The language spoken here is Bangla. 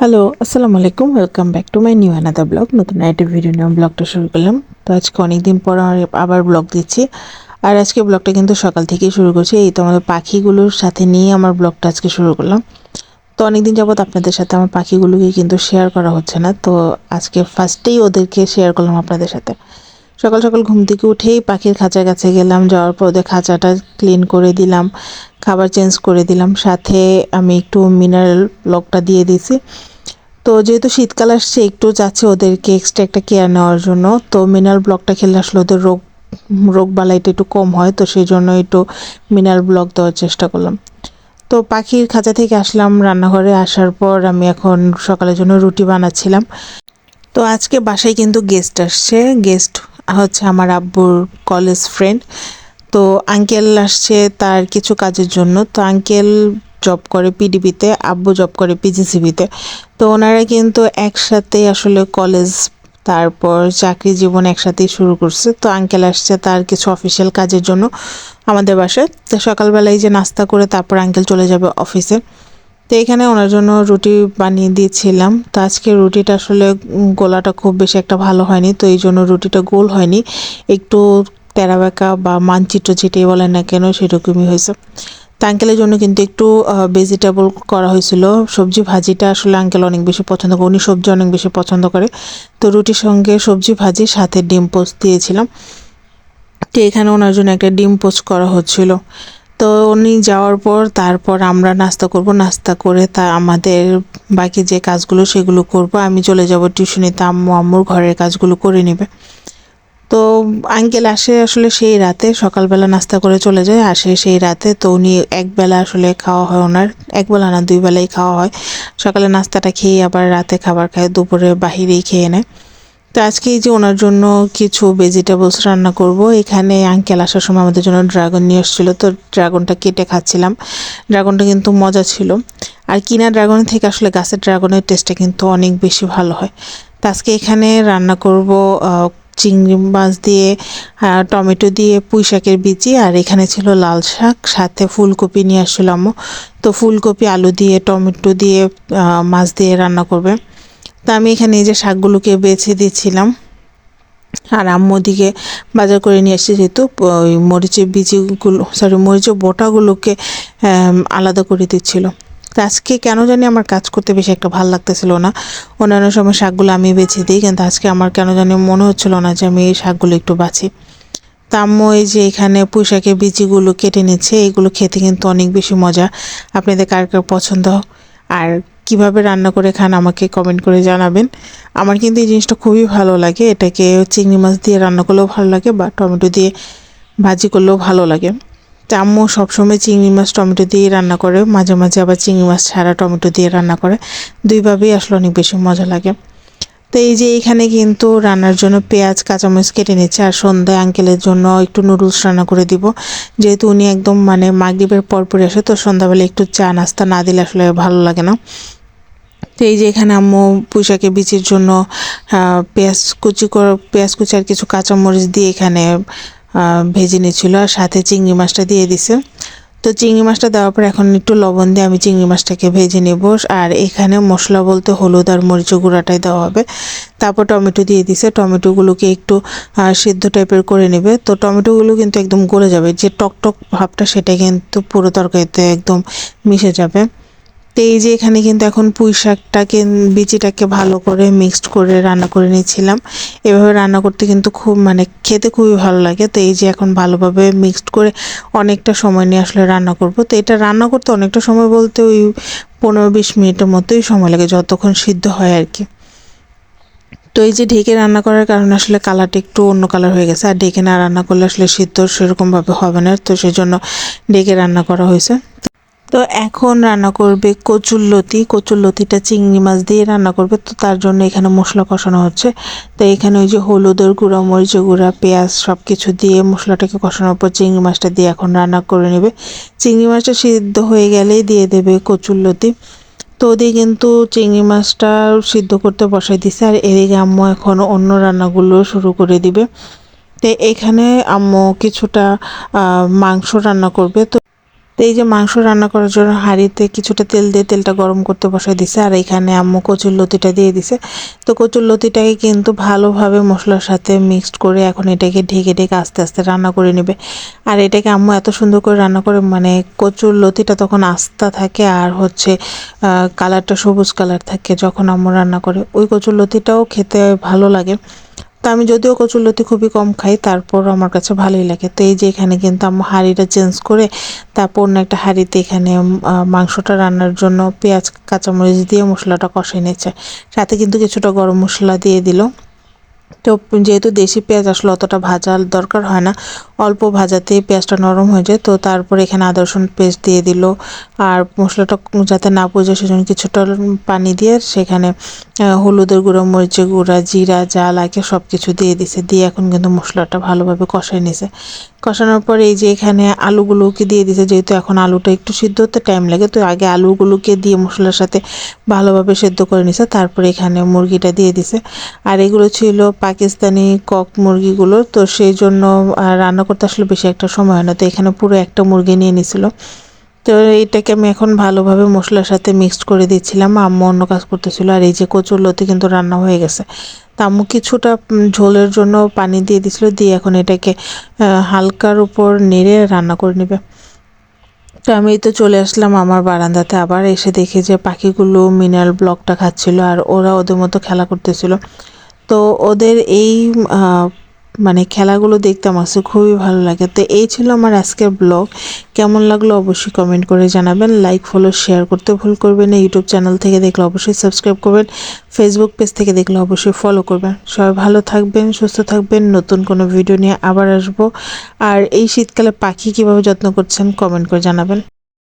হ্যালো আসসালামু আলাইকুম welcome back to my new another blog নতুন একটা ভিডিও নিয়ে ব্লগটা শুরু করলাম। তো আজকে অনেকদিন পর আবার ব্লগ দিচ্ছি। আর আজকে ব্লগটা কিন্তু সকাল থেকেই শুরু করছি। এই তো আমাদের পাখিগুলোর সাথে নিয়ে আমার ব্লগটা আজকে শুরু করলাম। তো অনেকদিন যাবৎ আপনাদের সাথে আমার পাখিগুলোকে কিন্তু শেয়ার করা হচ্ছে না। তো আজকে ফার্স্টেই ওদেরকে শেয়ার করলাম আপনাদের সাথে। সকাল সকাল ঘুম থেকে উঠেই পাখির খাঁচার কাছে গেলাম। যাওয়ার পর ওদের খাঁচাটা ক্লিন করে দিলাম। খাবার চেঞ্জ করে দিলাম। সাথে আমি একটু মিনারেল ব্লকটা দিয়ে দিয়েছি। তো যেহেতু শীতকাল আসছে, একটু চাচ্ছে ওদেরকে এক্সট্রা একটা কেয়ার নেওয়ার জন্য। তো মিনারেল ব্লকটা খেলে আসলে ওদের রোগ রোগ বালাইটা একটু কম হয়, তো সেই জন্য একটু মিনারেল ব্লক দেওয়ার চেষ্টা করলাম। তো পাখির খাঁচা থেকে আসলাম রান্নাঘরে। আসার পর আমি এখন সকালের জন্য রুটি বানাচ্ছিলাম। তো আজকে বাসায় কিন্তু গেস্ট আসছে। গেস্ট হচ্ছে আমার আব্বুর কলেজ ফ্রেন্ড তো আঙ্কেল আসছে তার কিছু কাজের জন্য। তো আঙ্কেল জব করে পিডিবিতে আব্বু জব করে পিজিসিবিতে তো। ওনারা কিন্তু একসাথে আসলে কলেজ তারপর চাকরি জীবন একসাথেই শুরু করছে। তো আঙ্কেল আসছে তার কিছু অফিসিয়াল কাজের জন্য আমাদের বাসায়। তো সকালবেলায় যে নাস্তা করে তারপর আঙ্কেল চলে যাবে অফিসে তো এখানে ওনার জন্য রুটি বানিয়ে দিয়েছিলাম। তো আজকে রুটিটা আসলে গোলাটা খুব বেশি একটা ভালো হয়নি। তো এই জন্য রুটিটা গোল হয়নি। একটু টেরাবেকা বা মানচিত্র যেটাই বলেন না কেন, সেরকমই হয়েছে। তো আঙ্কেলের জন্য কিন্তু একটু ভেজিটেবল করা হয়েছিল। সবজি ভাজিটা আসলে আঙ্কেল অনেক বেশি পছন্দ করে, উনি সবজি অনেক বেশি পছন্দ করে। তো রুটির সঙ্গে সবজি ভাজি, সাথে ডিম পোস্ট দিয়েছিলাম। তো এখানে ওনার জন্য একটা ডিম পোস্ট করা হচ্ছিল। তো উনি যাওয়ার পর তারপর আমরা নাস্তা করব। নাস্তা করে তা আমাদের বাকি যে কাজগুলো, সেগুলো করব। আমি চলে যাব টিউশনিতে, আম্মু আম্মুর ঘরের কাজগুলো করে নেবে। তো আঙ্কেল আসে আসলে সেই রাতে, সকালবেলা নাস্তা করে চলে যায়, আসে সেই রাতে। তো উনি একবেলা আসলে খাওয়া হয় ওনার, একবেলা না দুই বেলাই খাওয়া হয়। সকালে নাস্তাটা খেয়ে আবার রাতে খাবার খায়, দুপুরে বাহিরেই খেয়ে নেয়। তো আজকে এই যে ওনার জন্য কিছু ভেজিটেবলস রান্না করব। এখানে আঙ্কেল আসার সময় আমাদের জন্য ড্রাগন নিয়ে এসেছিল, তো ড্রাগনটা কেটে খাচ্ছিলাম। ড্রাগনটা কিন্তু মজা ছিল। আর কিনা ড্রাগন থেকে আসলে গাছের ড্রাগনের টেস্টটা কিন্তু অনেক বেশি ভালো হয়। তো আজকে এখানে রান্না করব চিংড়ি মাছ দিয়ে টমেটো দিয়ে, পুঁই শাকের বিচি, আর এখানে ছিল লাল শাক, সাথে ফুলকপি নিয়ে আসছিলাম তো ফুলকপি, আলু দিয়ে, টমেটো দিয়ে মাছ দিয়ে রান্না করবে। তা আমি এখানে এই যে শাকগুলোকে বেছে দিচ্ছিলাম। আর আম্মু দিকে বাজার করে নিয়ে এসেছি যেহেতু, ওই মরিচের বীজগুলো সরি মরিচের বোটাগুলোকে আলাদা করে দিচ্ছিল। তো আজকে কেন জানি আমার কাজ করতে বেশি একটা ভালো লাগতেছিল না। অন্যান্য সময় শাকগুলো আমি বেছে দিই, কিন্তু আজকে আমার কেন জানি মনে হচ্ছিল না যে আমি এই শাকগুলো একটু বাছি তা আম্মু এই যে এখানে পুঁইশাকের বিচিগুলো কেটে নিচ্ছে, এগুলো খেতে কিন্তু অনেক বেশি মজা। আপনাদের কার কার পছন্দ? আর কীভাবে রান্না করে খান আমাকে কমেন্ট করে জানাবেন। আমার কিন্তু এই জিনিসটা খুবই ভালো লাগে, এটাকে চিংড়ি মাছ দিয়ে রান্না করলেও ভালো লাগে, বা টমেটো দিয়ে ভাজি করলেও ভালো লাগে। আম্মু সবসময় চিংড়ি মাছ, টমেটো দিয়ে রান্না করে। মাঝে মাঝে আবার চিংড়ি মাছ ছাড়া টমেটো দিয়ে রান্না করে। দুইভাবেই আসলে অনেক বেশি মজা লাগে। তো এই যে এখানে কিন্তু রান্নার জন্য পেঁয়াজ, কাঁচামরিচ কেটে নিচ্ছে। আর সন্ধ্যায় আঙ্কেলের জন্য একটু নুডলস রান্না করে দিব। যেহেতু উনি একদম মানে মাগরিবের পরপরই আসে, তো সন্ধ্যাবেলা একটু চা, নাস্তা না দিলে আসলে ভালো লাগে না। তো এই যে এখানে আম্মু পুঁইশাকের বিচির জন্য পেঁয়াজ কুচি করে, পেঁয়াজ কুচি আর কিছু কাঁচামরিচ দিয়ে এখানে ভেজে নিচ্ছিল আর সাথে চিংড়ি মাছটা দিয়ে দিছে। তো চিংড়ি মাছটা দেওয়ার পর এখন একটু লবণ দিয়ে আমি চিংড়ি মাছটাকে ভেজে নেব। আর এখানে মশলা বলতে হলুদ আর মরিচ গুঁড়াটাই দেওয়া হবে। তারপর টমেটো দিয়ে দিছে। টমেটোগুলোকে একটু সিদ্ধ টাইপের করে নেবে। তো টমেটোগুলো কিন্তু একদম গলে যাবে। যে টক টক ভাবটা সেটা কিন্তু পুরো তরকারিতে একদম মিশে যাবে। তো এই যে এখানে কিন্তু এখন পুঁই শাকটাকে, বিচিটাকে ভালো করে মিক্সড করে রান্না করে নিয়েছিলাম। এভাবে রান্না করতে কিন্তু খুব মানে খেতে খুবই ভালো লাগে। তো এই যে এখন ভালোভাবে মিক্সড করে অনেকটা সময় নিয়ে আসলে রান্না করব। তো এটা রান্না করতে অনেকটা সময় বলতে ওই পনেরো বিশ মিনিটের মতোই সময় লাগে, যতক্ষণ সিদ্ধ হয় আর কি। তো এই যে ঢেকে রান্না করার কারণে আসলে কালারটা একটু অন্য কালার হয়ে গেছে। আর ঢেকে না রান্না করলে আসলে সিদ্ধ সেরকমভাবে হবে না। তো সেই জন্য ঢেকে রান্না করা হয়েছে। তো এখন রান্না করবে কচুর লতি। কচুর লতিটা চিংড়ি মাছ দিয়ে রান্না করবে। তো তার জন্য এখানে মশলা কষানো হচ্ছে। তো এখানে ওই যে হলুদের গুঁড়া মরিচ গুঁড়া, পেঁয়াজ সব কিছু দিয়ে মশলাটাকে কষানোর পর চিংড়ি মাছটা দিয়ে এখন রান্না করে নেবে। চিংড়ি মাছটা সিদ্ধ হয়ে গেলেই দিয়ে দেবে কচুর লতি। তো ওদিকে কিন্তু চিংড়ি মাছটা সিদ্ধ করতে বসাই দিছে। আর এদিকে আম্মু এখন অন্য রান্নাগুলো শুরু করে দিবে। তো এখানে আম্মু কিছুটা মাংস রান্না করবে। তো তো এই যে মাংস রান্না করার জন্য হাঁড়িতে কিছুটা তেল দিয়ে তেলটা গরম করতে বসাই দিছে। আর এখানে আম্মু কচুর লতিটা দিয়ে দিছে। তো কচুর লতিটাকে কিন্তু ভালোভাবে মশলার সাথে মিক্সড করে এখন এটাকে ঢেকে ঢেকে আস্তে আস্তে রান্না করে নেবে। আর এটাকে আম্মু এত সুন্দর করে রান্না করে মানে কচুর লতিটা তখন আস্তা থাকে আর হচ্ছে কালারটা সবুজ কালার থাকে যখন আম্মু রান্না করে। ওই কচুর লতিটাও খেতে ভালো লাগে। তো আমি যদিও কচুরলতি খুবই কম খাই, তারপর আমার কাছে ভালোই লাগে। তো এই যে এখানে কিন্তু আমার হাঁড়িটা চেঞ্জ করে তারপর অন্য একটা হাঁড়িতে এখানে মাংসটা রান্নার জন্য পেঁয়াজ, কাঁচামরিচ দিয়ে মশলাটা কষে নিয়েছে। সাথে কিন্তু কিছুটা গরম মশলা দিয়ে দিল। তো যেহেতু দেশি পেঁয়াজ আসলে অতটা ভাজার দরকার হয় না, অল্প ভাজাতেই পেঁয়াজটা নরম হয়ে যায়। তো তারপর এখানে আদা, রসুন পেস্ট দিয়ে দিল। আর মশলাটা যাতে না পুজো সেজন্য কিছুটা পানি দিয়ে সেখানে হলুদের গুঁড়ো, মরিচের গুঁড়া, জিরা যা লাগে সব কিছু দিয়ে দিছে। দিয়ে এখন কিন্তু মশলাটা ভালোভাবে কষাই নিছে। কষানোর পর এই যে এখানে আলুগুলোকে দিয়ে দিছে যেহেতু এখন আলুটা একটু সিদ্ধ হতে টাইম লাগে, তো আগে আলুগুলোকে দিয়ে মশলার সাথে ভালোভাবে সেদ্ধ করে নিছে, তারপরে এখানে মুরগিটা দিয়ে দিছে। আর এগুলো ছিল পাকিস্তানি কক মুরগিগুলো, তো সেই জন্য রান্না করতে আসলে বেশি একটা সময় হয় না, তো এখানে পুরো একটা মুরগি নিয়ে নিছিল। তো এইটাকে আমি এখন ভালোভাবে মশলার সাথে মিক্সড করে দিচ্ছিলাম, আম্মু অন্য কাজ করতেছিল, আর এই যে কচুর লতি কিন্তু রান্না হয়ে গেছে। তা আম্মু কিছুটা ঝোলের জন্য পানি দিয়ে দিছিল দিয়ে এখন এটাকে হালকার উপর নেড়ে রান্না করে নেবে। তো আমি তো চলে আসলাম আমার বারান্দাতে। আবার এসে দেখি যে পাখিগুলো মিনারেল ব্লকটা খাচ্ছিল আর ওরা ওদের মতো খেলা করতেছিল। তো ওদের এই মানে খেলাগুলো দেখতে আমার খুবই ভালো লাগে। তো এই ছিল আমার আজকের ব্লগ কেমন লাগল অবশ্যই কমেন্ট করে জানাবেন। লাইক ফলো শেয়ার করতে ভুল করবেন না। ইউটিউব চ্যানেল থেকে দেখলে অবশ্যই সাবস্ক্রাইব করবেন। ফেসবুক পেজ থেকে দেখলে অবশ্যই ফলো করবেন। সবাই ভালো থাকবেন, সুস্থ থাকবেন। নতুন কোনো ভিডিও নিয়ে আবার আসব। আর এই শীতকালে পাখি কীভাবে যত্ন করছেন কমেন্ট করে জানাবেন।